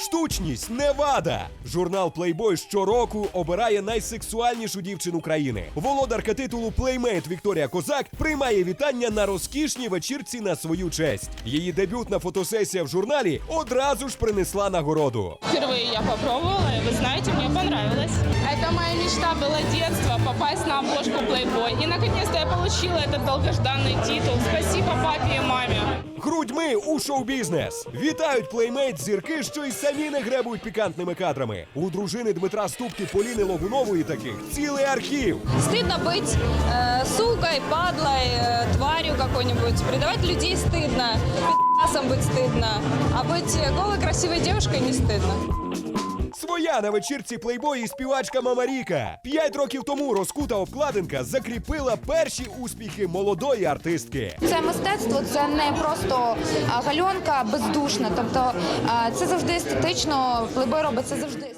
Штучність не вада. Журнал Playboy щороку обирає найсексуальнішу дівчину країни. Володарка титулу Playmate Вікторія Козак приймає вітання на розкішній вечірці на свою честь. Її дебютна фотосесія в журналі одразу ж принесла нагороду. Впервые я попробовала, и вы знаете, мне понравилось. Это моя мечта была детства попасть на обложку Playboy. И наконец-то я получила этот долгожданный титул. Спасибо папе и маме. Грудьми у шоу-бізнес вітають плеймейт зірки, що й самі не гребують пікантними кадрами. У дружини Дмитра Ступки Поліни Логунової таких цілий архів. Стыдно быть э, сукой, падлой, э, тварью какой-нибудь. Предавать людей стыдно. Пи***сом быть стыдно. А быть голой красивой девушкой не стыдно. Своя на вечірці плейбої співачка Мамаріка. П'ять років тому розкута обкладинка закріпила перші успіхи молодої артистки. Це мистецтво, це не просто гальонка бездушна. Тобто це завжди естетично. Плейбой робить це завжди.